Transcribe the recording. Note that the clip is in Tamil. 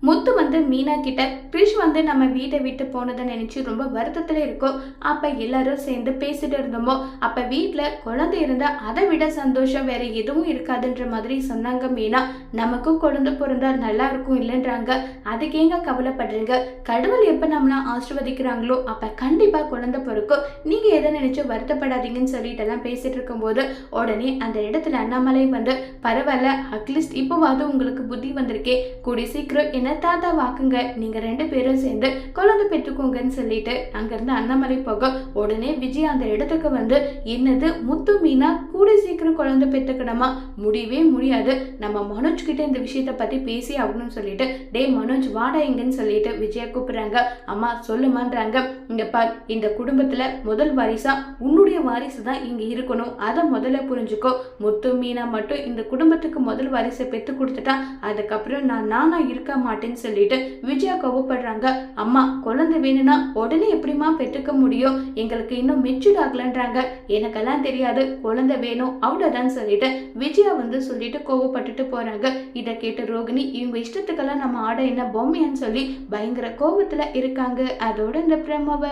முத்து வந்து மீனா கிட்ட கிரிஷ் வந்து நம்ம வீட்டை விட்டு போனதை நினைச்சு ரொம்ப வருத்தத்துல இருக்கோம். அப்ப எல்லாரும் சேர்ந்து பேசிட்டு இருந்தோமோ அப்ப வீட்டுல குழந்தை இருந்தா அதை விட சந்தோஷம் வேற எதுவும் இருக்காதுன்ற மாதிரி சொன்னாங்க மீனா. நமக்கும் குழந்தை பிறந்தா நல்லா இருக்கும் இல்லைன்றாங்க. அதுக்கு ஏங்க கவலைப்படுறீங்க? கடவுள் எப்ப நம்மளை ஆசிர்வதிக்கிறாங்களோ அப்ப கண்டிப்பா குழந்தை பிறக்கும். நீங்க எதை நினைச்சு வருத்தப்படாதீங்கன்னு சொல்லிட்டு எல்லாம் பேசிட்டு இருக்கும்போது உடனே அந்த இடத்துல அண்ணாமலை வந்து பரவாயில்ல அட்லீஸ்ட் இப்போவாவது உங்களுக்கு புத்தி வந்திருக்கே. கூடி சீக்கிரம் என்ன தாத்தா வாக்குங்க. நீங்க ரெண்டு பேரும் சேர்ந்து குழந்தை பெற்றுக்கோங்கன்னு சொல்லிட்டு அங்கிருந்து அண்ணாமலை போக உடனே விஜய் அந்த இடத்துக்கு வந்து என்னது முத்து மீனா? கூடி சீக்கிரம் குழந்தை பெற்றுக்கணுமா? முடியவே முடியாது. நம்ம மனோஜ் கிட்ட இந்த விஷயத்த பத்தி பேசி ஆகணும்னு சொல்லிட்டு டே மனோஜ் வாடா எங்கன்னு சொல்லிட்டு விஜயா கூப்பிடுறாங்க. அம்மா சொல்லுமான்றாங்க. இங்க பார் இந்த குடும்பத்துல முதல் வாரிசா உன்னுடைய வாரிசு தான் இங்க இருக்கணும். அதை முதல்ல புரிஞ்சுக்கோ. முத்து மீனா மட்டும் இந்த குடும்பத்துக்கு முதல் வாரிசை பெற்று கொடுத்துட்டா அதுக்கப்புறம் நான் நானா இருக்க மாட்டேன். மாட்டேன்னு சொல்லிட்டு விஜயா கோவப்படுறாங்க. அம்மா குழந்தை வேணும்னா உடனே எப்படிம்மா பெற்றுக்க முடியும்? எங்களுக்கு இன்னும் மெச்சூர் ஆகலன்றாங்க. எனக்கெல்லாம் தெரியாது. குழந்தை வேணும் அவ்வளோதான் சொல்லிட்டு விஜயா வந்து சொல்லிட்டு கோவப்பட்டுட்டு போறாங்க. இதை கேட்டு ரோகிணி இவங்க இஷ்டத்துக்கெல்லாம் நம்ம ஆட என்ன பொம்மையான்னு சொல்லி பயங்கர கோபத்துல இருக்காங்க. அதோட இந்த பிரமவை